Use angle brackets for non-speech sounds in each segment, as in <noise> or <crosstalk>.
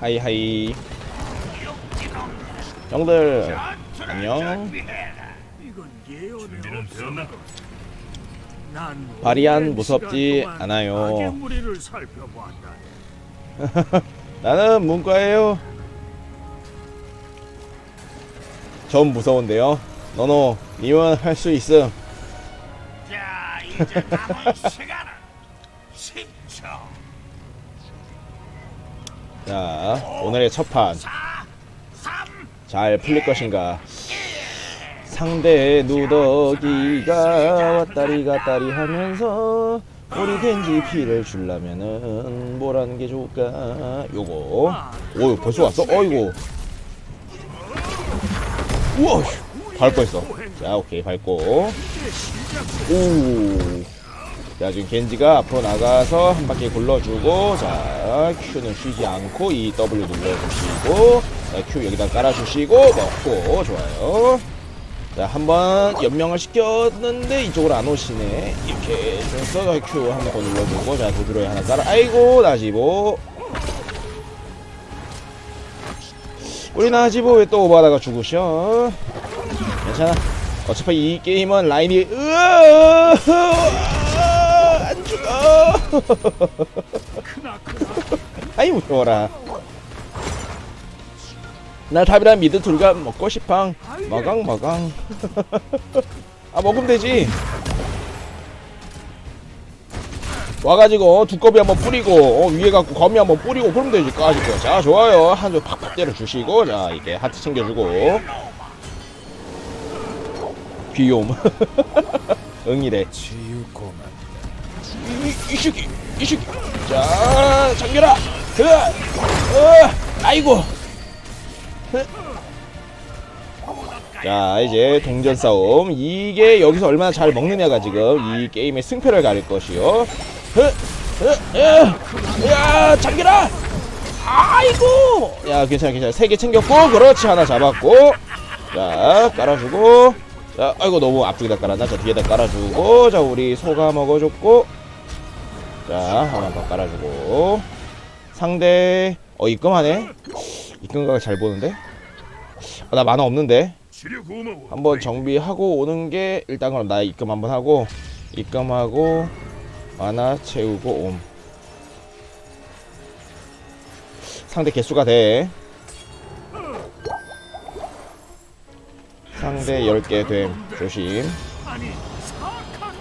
하이하이. 형들 안녕. 바리안 무섭지 않아요. <laughs> 나는 문과예요. 전 무서운데요. 너너 님은 할 수 있음. 자, 이제 남은 시간 자 오늘의 첫판. 4, 3, 잘 풀릴 것인가? 상대의 누더기가 왔다리 갔다리 하면서 우리 겐지 피를 뭘 하는 게 좋을까? 요거. 오 벌써 왔어? 어이구. 우와 밟을 뻔했어. 자 오케이 밟고. 오 자 지금 겐지가 앞으로 나가서 한 바퀴 굴러주고 자 Q는 쉬지 않고 이 W 눌러주시고 자, Q 여기다 깔아주시고 먹고 좋아요. 자 한번 연명을 시켰는데 이쪽으로 안 오시네. 이렇게 해서 Q 한 번 더 눌러주고 자 도드로에 하나 깔아. 아이고 나지보. 우리 나지보 왜 또 오버하다가 죽으셔? 괜찮아. 어차피 이 게임은 라인이 으아 아이 무서워라. 나 탑이랑 미드 둘가 먹고 싶어 마강 마강. <laughs> 아 먹으면 되지. 와가지고 두꺼비 한번 뿌리고 어, 위에 갖고 거미 한번 뿌리고 그러면 되지 까짓 거자 좋아요. 한 줄 팍팍 때려주시고 자 이렇게 하트 챙겨주고. 귀요움. <laughs> 응이래 이, 이 새끼 이 새끼. 자 잠겨라 그 어, 아이고. 자 이제 동전 싸움. 이게 여기서 얼마나 잘 먹느냐가 지금 이 게임의 승패를 가릴 것이요. 야 잠겨라 아이고. 야 괜찮아 괜찮아. 세 개 챙겼고 그렇지. 하나 잡았고. 자 깔아주고. 자 아이고 너무 앞쪽에다 깔았나? 자 뒤에다 깔아주고. 자 우리 소가 먹어줬고 자 하나 더 깔아주고. 상대 어 입금하네? 입금각을 잘 보는데? 아, 나 만화 없는데. 한번 정비하고 오는 게 일단 그럼 나 입금 한번 하고 입금하고 만화 채우고 옴. 상대 개수가 돼. 상대 10개 됨. 조심.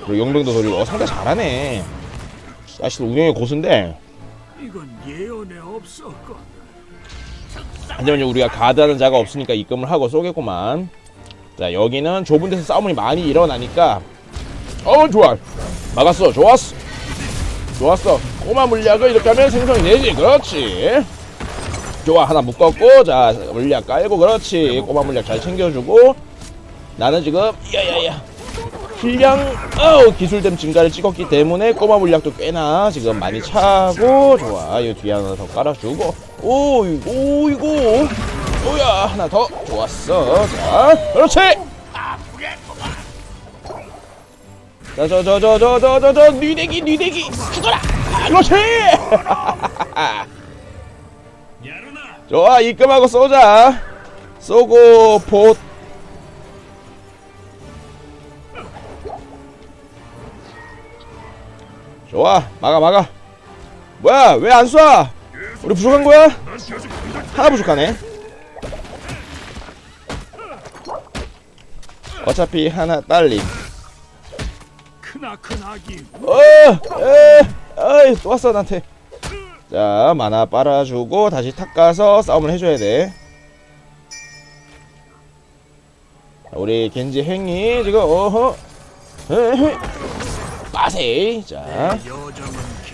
그리고 용병도 돌리고. 어 상대 잘하네 사실 운영이 고수인데 이건 예언의 없었건. 하지만 우리가 가드하는 자가 없으니까 입금을 하고 쏘겠구만. 자 여기는 좁은 데서 싸움이 많이 일어나니까. 어 좋아. 막았어. 좋았어. 좋았어. 꼬마 물약을 이렇게 하면 생성이 되지. 그렇지. 좋아. 하나 묶었고 자 물약 깔고 그렇지. 꼬마 물약 잘 챙겨주고. 나는 지금 야야야 힐량 어우 기술댐 증가를 찍었기 때문에 꼬마 물약도 꽤나 지금 많이 차고 좋아. 이 뒤에 하나 더 깔아주고. 오이 오이고. 오야 하나 더. 좋았어. 자 그렇지. 자저 저 저 저 저 저저 뉘대기 뉘대기. 죽어라. 아, 그렇지. <laughs> 좋아 입금하고 쏘자. 쏘고 봇 좋아 막아 막아 뭐야 왜 안 쏴? 우리 부족한 거야? 하나 부족하네 어차피 하나 딸림 어, 에, 어이, 또 왔어 나한테. 자, 만화 빨아주고 다시 탁 가서 싸움을 해줘야 돼. 자, 우리 겐지 행이 지금 어허, 에헤, 빠세. 자.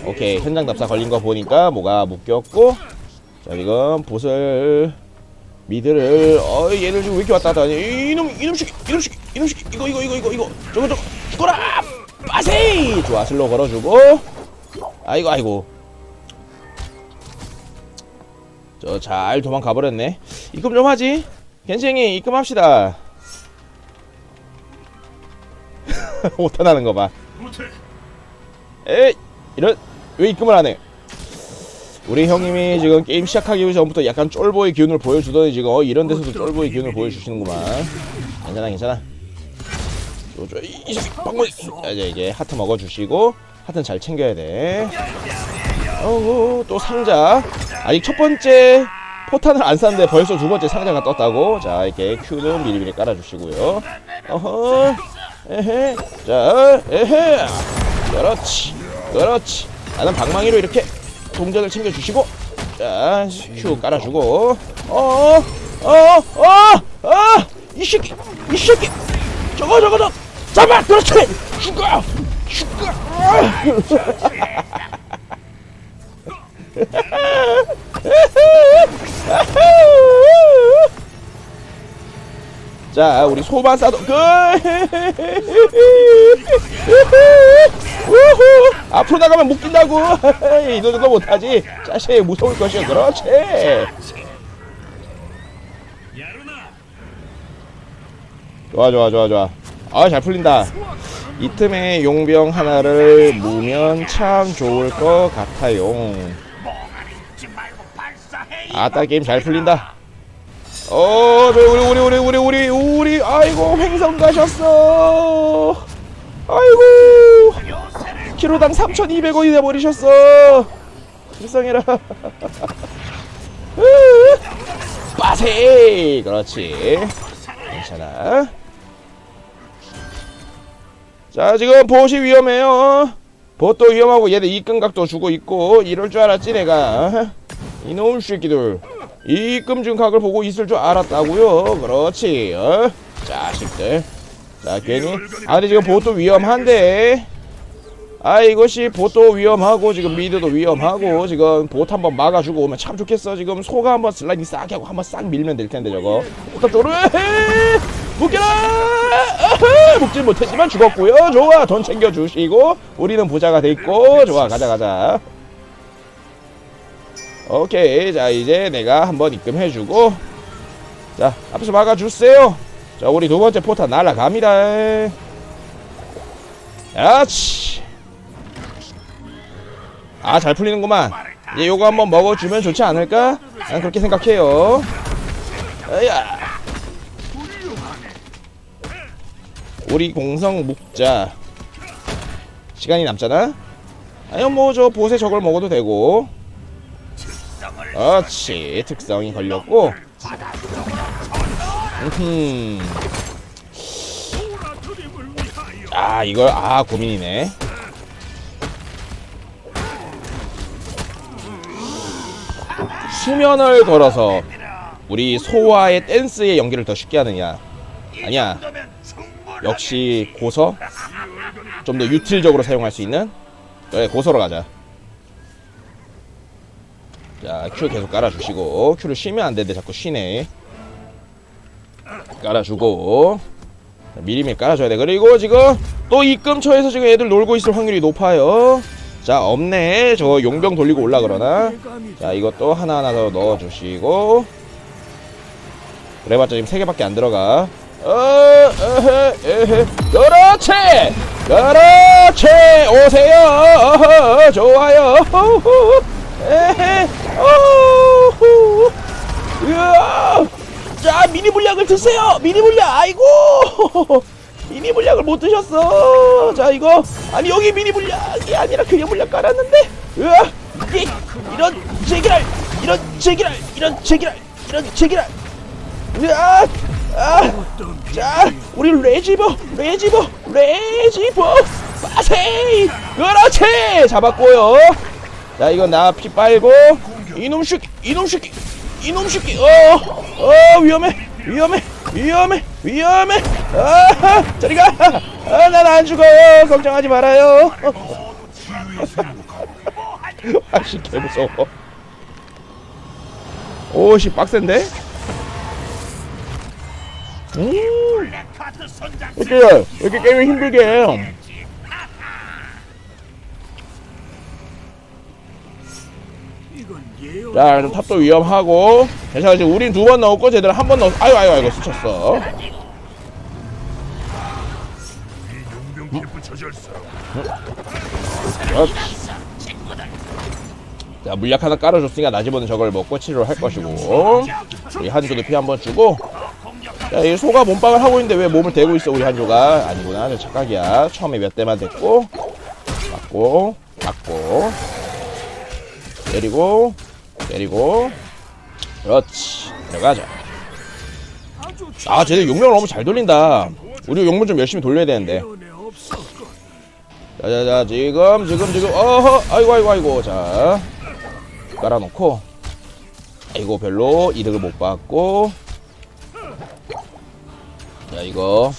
오케이. 현장 답사 걸린 거 보니까 뭐가 묶였고, 자 지금 보슬 미드를 어 얘를 지금 왜 이렇게 왔다 갔다 하니 이놈 이놈 새끼 이놈 새끼 이놈 새끼. 이거 이거 이거 이거 이거. 저거 저거. 죽어라 빠세! 좋아 슬로 걸어주고. 아이고 아이고. 저 잘 도망가 버렸네. 입금 좀 하지. 겐생이 입금합시다. <laughs> 오타나는 거봐. 에이 이런 왜 입금을 안 해? 우리 형님이 지금 게임 시작하기 전부터 약간 쫄보의 기운을 보여주더니 지금 어, 이런 데서도 쫄보의 기운을 보여주시는구만. 괜찮아 괜찮아. 요저 이, 빵빵이 자 이제 이게 하트 먹어주시고 하트는 잘 챙겨야 돼. 어우 또 상자. 아직 첫 번째 포탄을 안 쐈는데 벌써 두 번째 상자가 떴다고? 자 이렇게 큐는 미리미리 깔아주시고요. 어허 에헤. 자 에헤. 그렇지 그렇지. 나는 방망이로 이렇게 동전을 챙겨주시고 자큐 깔아주고. 어어어어어이 새끼 이 새끼. 저거 저거 저거 잡아! 그렇지. 죽어! 죽어 <laughs> 자, 우리 소만 싸도 그 우후! <laughs> 앞으로 나가면 묶인다고. <laughs> 이 정도 못하지. 자식 무서울 것이야. 그렇지. 좋아, 좋아, 좋아, 좋아. 아, 잘 풀린다. 이 틈에 용병 하나를 무면 참 좋을 것 같아요. 아따 게임 잘 풀린다. 어, 저 우리 우리 우리 우리 우리 우리 아이고 횡성 가셨어. 아이고 키로당 3,200원이 돼 버리셨어. 불쌍해라. <laughs> 빠세. 그렇지. 괜찮아. 자 지금 보시 위험해요. 보도 위험하고 얘들 입금각도 주고 있고 이럴 줄 알았지 내가. 이놈 새끼들. 입금 각을 보고 있을 줄 알았다고요. 그렇지. 어? 자식들. 자 괜히 아 근데 지금 보도 위험한데. 아 이것이 보도 위험하고 지금 미드도 위험하고 지금 보트 한번 막아주고 오면 참 좋겠어 지금 소가 한번 슬라이딩 싹 하고 한번 싹 밀면 될 텐데 저거 보탑 쪽으로 에헤! 묶여라! 묶질 못했지만 죽었고요 좋아 돈 챙겨주시고 우리는 부자가 돼 있고 좋아 가자 가자 오케이. 자 이제 내가 한번 입금해주고. 자 앞에서 막아주세요. 자 우리 두 번째 포탄 날라갑니다. 야치. 아 잘 풀리는구만. 이제 요거 한번 먹어주면 좋지 않을까? 난 그렇게 생각해요. 으야. 우리 공성 묵자. 시간이 남잖아? 아니요 뭐저 보세 저걸 먹어도 되고 그렇지. 특성이 걸렸고. 아 이걸 아 고민이네. 수면을 걸어서 우리 소와의 댄스의 연기를 더 쉽게 하느냐. 아니야. 역시 고서 좀 더 유틸적으로 사용할 수 있는 그래 고서로 가자 자 큐 계속 깔아주시고 큐를 쉬면 안 되는데 자꾸 쉬네 깔아주고 자, 미리미리 깔아줘야 돼. 그리고 지금 또 이 근처에서 지금 애들 놀고 있을 확률이 높아요. 자, 없네. 저 용병 돌리고 올라 그러나. 자, 이것도 하나하나 더 넣어주시고. 그래봤자 지금 세 개밖에 안 들어가. 어, 에헤, 에헤. 그렇지! 그렇지! 오세요! 어허, 좋아요! 호호. 에헤, 오후. 으아! 자 미니 물약을 드세요. 미니 물약 아이고. 미니 물약을 못 드셨어. 자 이거. 아니 여기 미니 물약이 아니라 그냥 물약 깔았는데. 으아. 이, 이런 제기랄 이런 제기랄 이런 제기랄 이런 제기랄. 으아. 아 자 우리 레지버 레지버 레지버. 빠세이. 그렇지. 잡았고요. 자 이거 나 피 빨고 이놈 새끼 이놈 새끼 이놈 새끼 어어 위험해 위험해 위험해 위험해. 아 저리가. 아난 안 죽어요. 걱정하지 말아요. <laughs> 아씨 개 무서워. 오씨 빡센데? 음. 이렇게 이렇게 게임을 힘들게 자, 그럼 탑도 위험하고. 괜찮아, 지금 우린 두 번 넣었고, 쟤들은 한번 넣었, 아유, 아유, 아이고, 스쳤어. 이 그렇지. 자 물약 하나 깔아줬으니까 나지보는 저걸 먹고 치료를 할 것이고 우리 한조도 피 한 번 주고 자 이 소가 몸빵을 하고 있는데 왜 몸을 대고 있어 우리 한조가 아니구나 저 착각이야 처음에 몇 대만 됐고 맞고 맞고 때리고 때리고. 그렇지. 들어가자. 아 쟤네 용명을 너무 잘 돌린다. 우리 용명 좀 열심히 돌려야 되는데. 자자자 지금 지금 지금. 어허! 아이고 아이고 아이고. 자 깔아놓고. 아이고 별로 이득을 못 받고. 자 이거.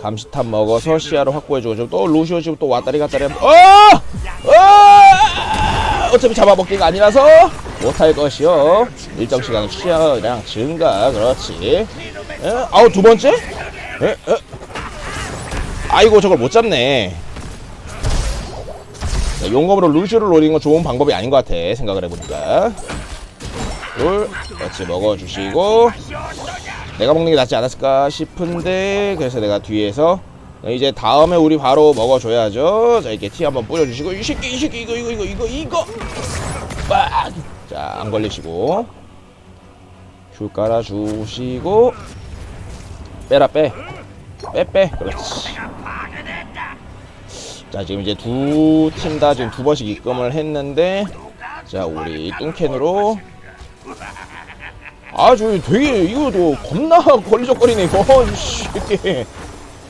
감시탑 먹어서 시야를 확보해주고 지금 또 루시오 지금 또 왔다리 갔다리 하면 어! 어! 어차피 잡아먹기가 아니라서 못할 것이요 일정 시간 시야량 증가 그렇지 에? 아우 두 번째? 에? 에? 아이고 저걸 못 잡네 자, 용검으로 루시오를 노리는 건 좋은 방법이 아닌 것 같아 생각을 해보니까 둘 그렇지 먹어주시고 내가 먹는 게 낫지 않았을까 싶은데 그래서 내가 뒤에서 이제 다음에 우리 바로 먹어줘야죠. 자 이렇게 티 한번 뿌려주시고 이 새끼 이 새끼 이거 이거 이거 이거. 이거 빡 자안 걸리시고. 줄 깔아주시고. 빼라 빼. 빼 빼. 그렇지. 자 지금 이제 두 팀 다 지금 두 번씩 입금을 했는데 자 우리 뚱캔으로. 아주 되게 이거 도 겁나 걸리적거리네 이거. <laughs> 이씨 이렇게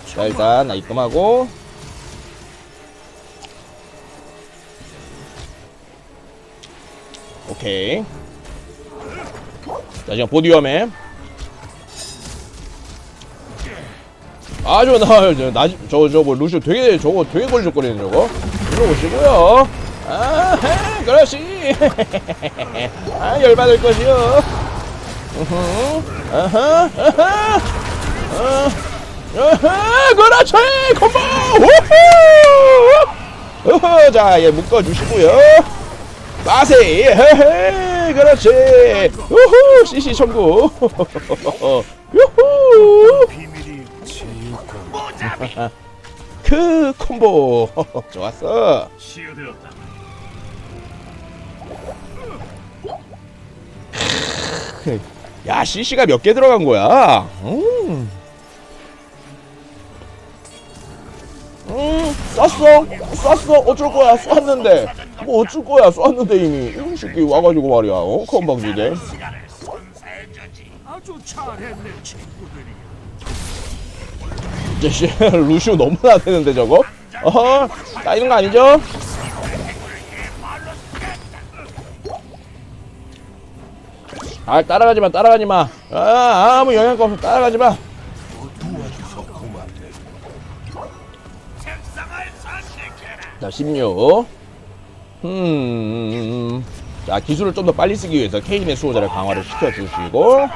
자 일단 나 입금하고. 오케이. 자 지금 보디엄에 아주 나저저뭐 루시오 되게 저거 되게 걸리적거리네 저거. 이거 보시고요. 아 헤, 그렇지. <laughs> 아 열받을 것이요. 으흠, 아하 아하 어, 아하 그렇지 콤보 우후! 우후 자얘 묶어주시고요. 헤헤 그렇지. 우후 CC 청구 비밀이 그 콤보. <laughs> 좋았어. 야 CC가 몇 개 들어간 거야? 음. 음 쐈어? 쐈어? 어쩔 거야? 쐈는데. 뭐 어쩔 거야? 쐈는데 이미. 이 새끼 와가지고 말이야 어? 건방지게 씨 <laughs> 루시오 너무나 되는데 저거? 어허 따이는 거 아니죠? 아 따라가지마 따라가지마. 아 아무 영향가 없어. 따라가지마 자 16. 음. 자 기술을 좀 더 빨리 쓰기 위해서 케인의 수호자를 강화를 시켜주시고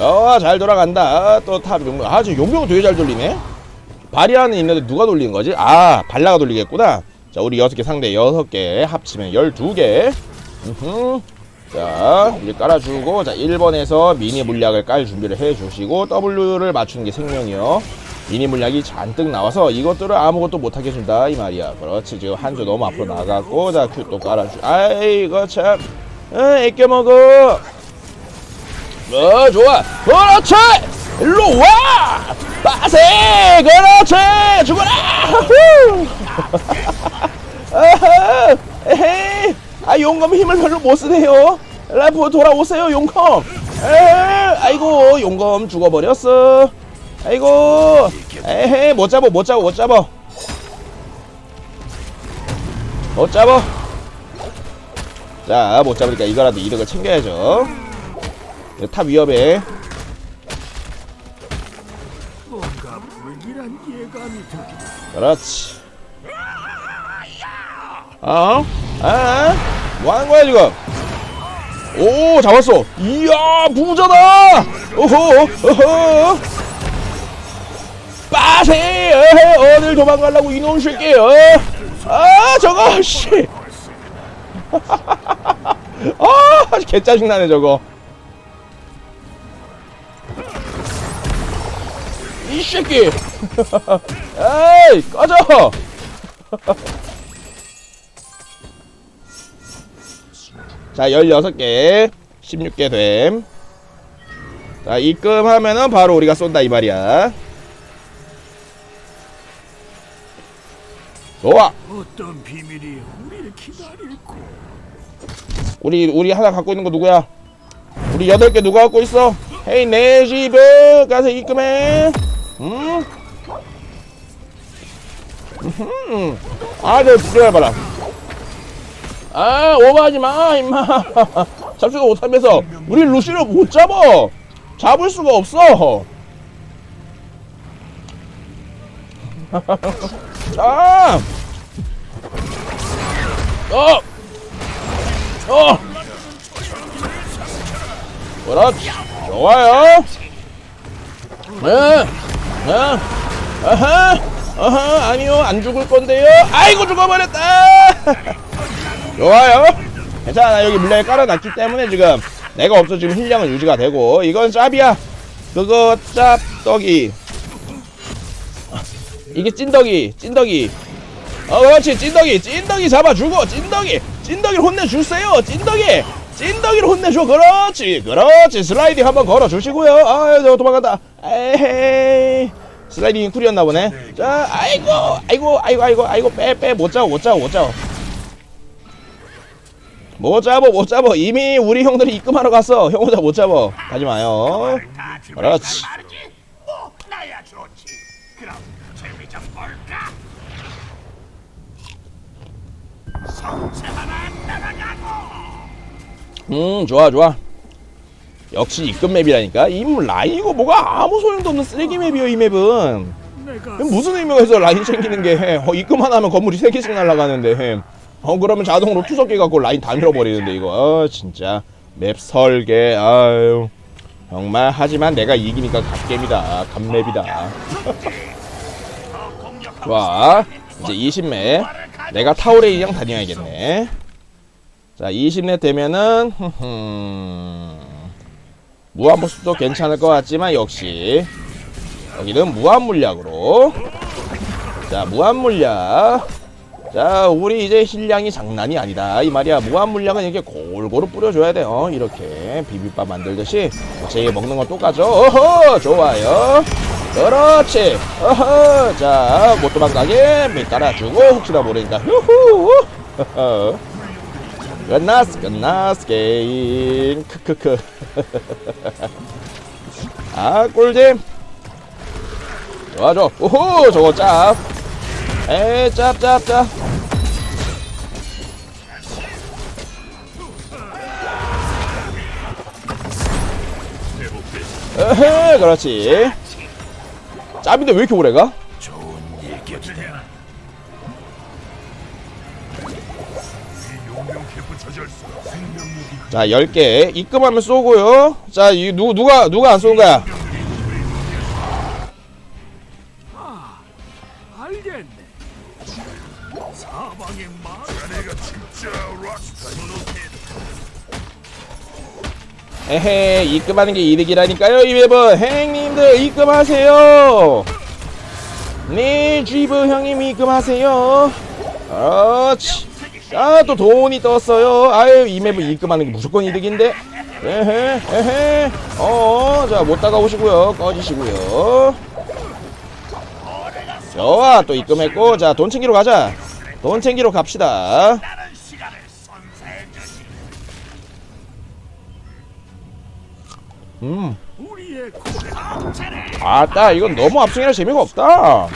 어, 잘 돌아간다. 또 탑 용병. 아, 지금 용병은 되게 잘 돌리네. 바리아는 있는데 누가 돌리는 거지? 아, 발라가 돌리겠구나. 자, 우리 여섯 개 상대 여섯 개 합치면 열두 개. 음흠. 자, 이제 깔아주고, 자, 1번에서 미니 물약을 깔 준비를 해주시고, W를 맞추는 게 생명이요. 미니 물약이 잔뜩 나와서 이것들을 아무것도 못하게 해준다, 이 말이야. 그렇지, 지금 한조 너무 앞으로 나갔고, 자, Q 또 깔아주. 아이고, 참. 어, 애껴 먹어. 어 좋아. 그렇지! 일로 와! 빠세! 그렇지! 죽어라! 후! <laughs> 아하, 에헤이. 아 용검 힘을 별로 못 쓰네요. 라프 돌아오세요 용검. 에헤이, 아이고 용검 죽어버렸어 아이고. 에헤이 못 잡어 못 잡어 못 잡어. 못 잡어. 자 못 잡으니까 이거라도 이득을 챙겨야죠. 탑 들긴 그렇지. 어? 아? 뭐 하는 거야 지금? 오 잡았어. 이야 부자다! 오호 오호 어헤, 어딜 도망가려고 이놈 새끼 어? 아 저거 씨 <laughs> 아, 개짜증 나네 저거 이 새끼 <laughs> 에이 꺼져 <laughs> 자 16개 16개 됨. 자 입금하면은 바로 우리가 쏜다 이 말이야. 좋아. 어떤 비밀이 우리를 기다릴고 우리 우리 하나 갖고 있는 거 누구야? 우리 여덟 개 누가 갖고 있어? 헤이 내 집에 가서 입금해. 음. 음. 아저 기다려봐라. 아 오버하지 마 임마. <laughs> 잡지도 못하면서 우리 루시를 못 잡아. 잡을 수가 없어. <laughs> 자. 어. 어. 그렇지. 좋아요. 네. 네. 아하. 아하. 아니요. 안 죽을 건데요. 아이고 죽어버렸다. 좋아요. 괜찮아. 여기 물량에 깔아놨기 때문에 지금 내가 없어 지금 힐량은 유지가 되고 이건 짭이야. 그거 짭 떡이. 이게 찐덕이. 찐덕이. 어 그렇지. 찐덕이 찐덕이 잡아주고 찐덕이 찐덕이를 혼내주세요. 찐덕이 찐덕이를 혼내줘. 그렇지 그렇지. 슬라이딩 한번 걸어주시고요. 아저 도망간다. 에헤이. 슬라이딩 쿨이었나 보네. 자 아이고 아이고 아이고 아이고 아이고. 빼 빼. 못 잡아 못 잡아 못 잡아. 못 잡아 못 잡아. 이미 우리 형들이 입금하러 갔어. 형 혼자 못 잡아. 가지 마요. 그렇지 음 좋아 좋아. 역시 입금 맵이라니까. 이 라인이고 뭐가 아무 소용도 없는 쓰레기 맵이요 이 맵은. 무슨 의미가 있어 라인 챙기는 게? 어, 입금 하나 하면 건물이 세개씩 날아가는데. 어 그러면 자동으로 투석기 갖고 라인 다 밀어버리는데 이거. 어 진짜. 맵 설계 아유. 정말 하지만 내가 이기니까 갓겜이다. 갓맵이다. <laughs> 좋아. 이제 20맵 내가 타오레이랑 다녀야겠네. 자 20렙 되면은 <laughs> 흠흠, 무한보스도 괜찮을 것 같지만 역시 여기는 무한 물약으로. 자 무한 물약. 자 우리 이제 힐량이 장난이 아니다. 이 말이야. 무한 물약은 이렇게 골고루 뿌려줘야 돼요. 이렇게 비빔밥 만들듯이. 제 먹는 건 똑같죠? 어허! 좋아요 그렇지. 어허 자못 도망가게 밑 깔아주고 혹시나 모르니까. 후후. 끝났어 끝났어 게임. 크크크. <laughs> 아 꿀잼. 좋아 좋아 오호 저거 짭. 에이 짭짭짭. 에헤 그렇지 짭인데 왜 이렇게 오래가? 좋은 생명력이 자 10개. 입금하면 쏘고요. 자 이 누, 누가 누가 안 쏘는 거야? 아 알겠네. 사방의 말 자네가 진짜 락스타 에헤 입금하는 게 이득이라니까요 이 맵은 행님들 입금하세요. 네 쥐브 형님 입금하세요. 그렇지 자또 돈이 떴어요. 아유 이 맵은 입금하는 게 무조건 이득인데. 에헤 에헤. 어자 못 다가오시고요. 꺼지시고요. 좋아 또 입금했고. 자 돈 챙기러 가자. 돈 챙기러 갑시다 음. 아따 이건 너무 압승이라 재미가 없다.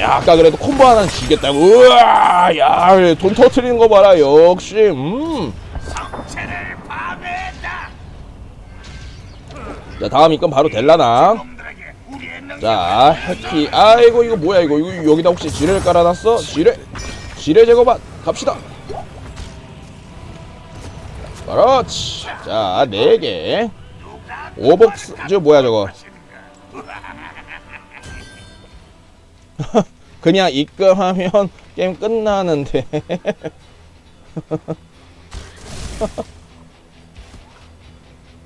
야 아까 그래도 콤보 하나는 지겠다 우와 야돈 터트리는 거 봐라 역시. 성체를 파괴했다 다음 입금 바로 능력 자 해키 아이고 이거 뭐야 이거? 이거 여기다 혹시 지뢰를 깔아놨어? 지뢰 지뢰 제거반. 갑시다 그렇지. 자 4개. 오복스 저 뭐야 저거? <laughs> 그냥 입금하면 게임 끝나는데.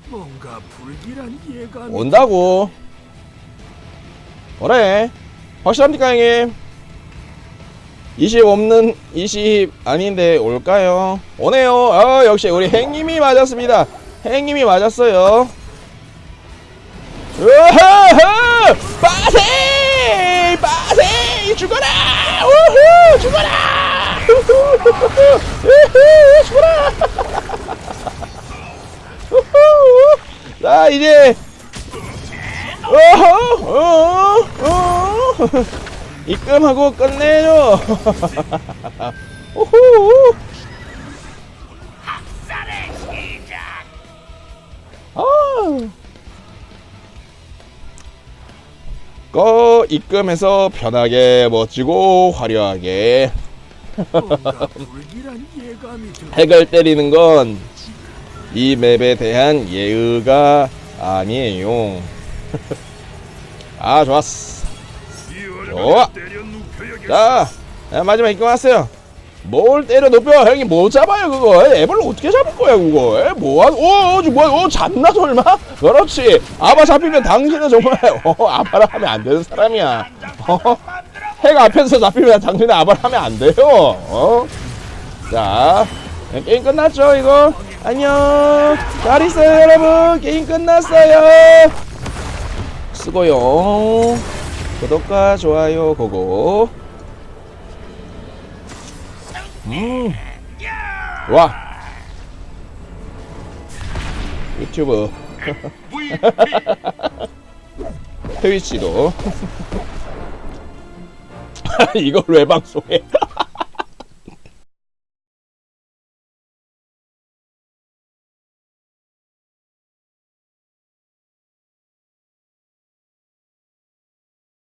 뭔가 불길한 예감이 온다고. 그래? 확실합니까 형님 20 없는 20 아닌데 올까요? 오네요. 어, 역시 우리 행님이 맞았습니다. 행님이 맞았어요. 으허허! 빠세! 빠세! 죽어라! 우후! 죽어라! 우후! 죽어라! 우후! 자 이제 어허! 어! 어! 입금하고! 쌀의 시작. <laughs> 아. 거 입금해서 편하게 멋지고 화려하게. <laughs> 핵을 때리는 건 이 맵에 대한 예의가 아니에요. <laughs> 아 좋았어. 이 좋아. 자 야, 마지막 입금하세요. 뭘 때려 눕혀 형이 못 잡아요 그거? 앱을 어떻게 잡을 거야 그거? 에 뭐야 오 뭐야 오 잡나 설마? 그렇지. 아바 잡히면 당신은 정말 <laughs> 어 아바를 하면 안 되는 사람이야. 어? 핵 앞에서 잡히면 당신은 아바를 하면 안 돼요. 어자 게임 끝났죠 이거? 안녕. 잘 있어요 여러분. 게임 끝났어요. 수고요 구독과 좋아요 고고 음. 와. 유튜브 <laughs> 트위치도 <laughs> 이걸 왜 방송해?